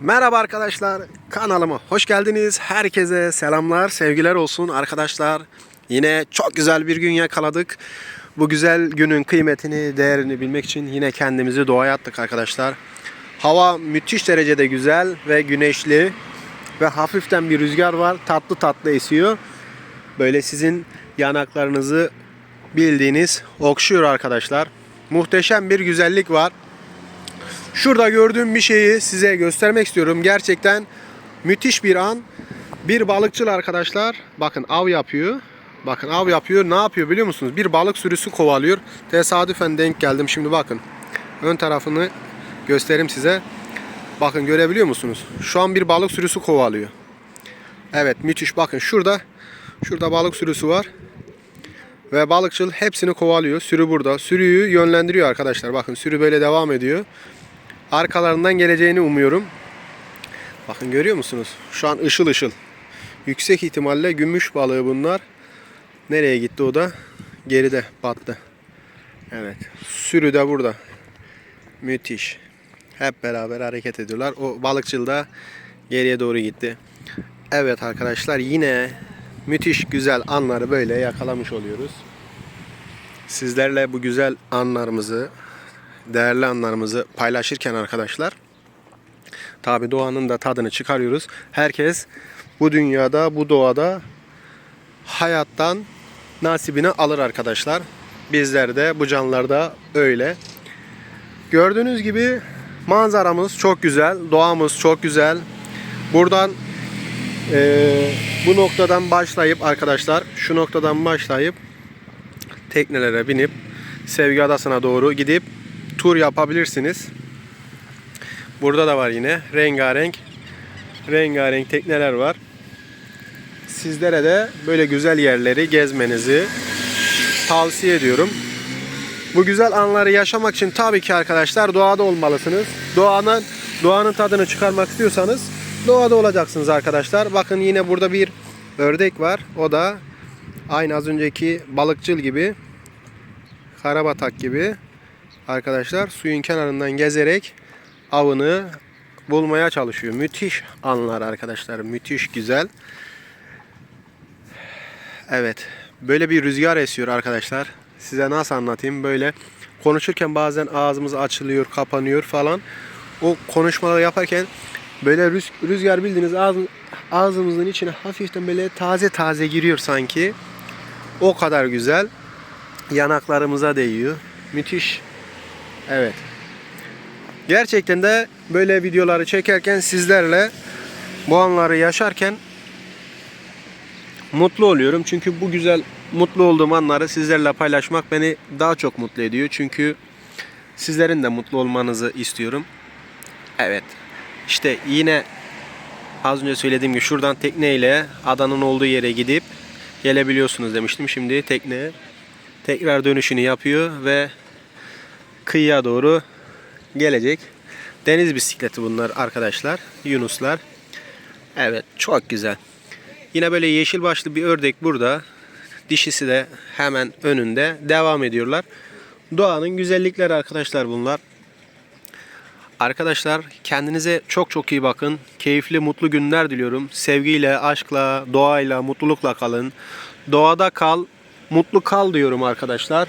Merhaba arkadaşlar, kanalıma hoş geldiniz. Herkese selamlar, sevgiler olsun arkadaşlar. Yine çok güzel bir gün yakaladık. Bu güzel günün kıymetini, değerini bilmek için yine kendimizi doğaya attık arkadaşlar. Hava müthiş derecede güzel ve güneşli ve hafiften bir rüzgar var. Tatlı tatlı esiyor. Böyle sizin yanaklarınızı bildiğiniz okşuyor arkadaşlar. Muhteşem bir güzellik var. Şurada gördüğüm bir şeyi size göstermek istiyorum. Gerçekten müthiş bir an. Bir balıkçıl arkadaşlar bakın av yapıyor. Bakın av yapıyor. Ne yapıyor biliyor musunuz? Bir balık sürüsü kovalıyor. Tesadüfen denk geldim. Şimdi bakın. Ön tarafını göstereyim size. Bakın görebiliyor musunuz? Şu an bir balık sürüsü kovalıyor. Evet müthiş. Bakın şurada şurada balık sürüsü var. Ve balıkçıl hepsini kovalıyor. Sürü burada. Sürüyü yönlendiriyor arkadaşlar. Bakın sürü böyle devam ediyor arkalarından geleceğini umuyorum. Bakın görüyor musunuz? Şu an ışıl ışıl. Yüksek ihtimalle gümüş balığı bunlar. Nereye gitti o da? Geride battı. Evet. Sürü de burada. Müthiş. Hep beraber hareket ediyorlar. O balıkçıl da geriye doğru gitti. Evet arkadaşlar yine müthiş güzel anları böyle yakalamış oluyoruz. Sizlerle bu güzel anlarımızı, değerli anlarımızı paylaşırken arkadaşlar tabi doğanın da tadını çıkarıyoruz. Herkes bu dünyada, bu doğada hayattan nasibini alır arkadaşlar. Bizler de bu canlılarda öyle. Gördüğünüz gibi manzaramız çok güzel, doğamız çok güzel. Buradan eee, bu noktadan başlayıp arkadaşlar şu noktadan başlayıp teknelere binip Sevgi Adası'na doğru gidip tur yapabilirsiniz. Burada da var yine rengarenk rengarenk tekneler var. Sizlere de böyle güzel yerleri gezmenizi tavsiye ediyorum. Bu güzel anları yaşamak için tabii ki arkadaşlar doğada olmalısınız. Doğanın doğanın tadını çıkarmak istiyorsanız doğada olacaksınız arkadaşlar. Bakın yine burada bir ördek var. O da aynı az önceki balıkçıl gibi karabatak gibi arkadaşlar suyun kenarından gezerek avını bulmaya çalışıyor. Müthiş anlar arkadaşlar. Müthiş güzel. Evet. Böyle bir rüzgar esiyor arkadaşlar. Size nasıl anlatayım? Böyle konuşurken bazen ağzımız açılıyor, kapanıyor falan. O konuşmaları yaparken böyle rüz- rüzgar bildiğiniz ağzım, ağzımızın içine hafiften böyle taze taze giriyor sanki. O kadar güzel. Yanaklarımıza değiyor. Müthiş. Evet. Gerçekten de böyle videoları çekerken sizlerle bu anları yaşarken mutlu oluyorum. Çünkü bu güzel mutlu olduğum anları sizlerle paylaşmak beni daha çok mutlu ediyor. Çünkü sizlerin de mutlu olmanızı istiyorum. Evet. İşte yine az önce söylediğim gibi şuradan tekneyle adanın olduğu yere gidip gelebiliyorsunuz demiştim. Şimdi tekne tekrar dönüşünü yapıyor ve kıyıya doğru gelecek. Deniz bisikleti bunlar arkadaşlar. Yunuslar. Evet çok güzel. Yine böyle yeşil başlı bir ördek burada. Dişisi de hemen önünde. Devam ediyorlar. Doğanın güzellikleri arkadaşlar bunlar. Arkadaşlar kendinize çok çok iyi bakın. Keyifli, mutlu günler diliyorum. Sevgiyle, aşkla, doğayla, mutlulukla kalın. Doğada kal, mutlu kal diyorum arkadaşlar.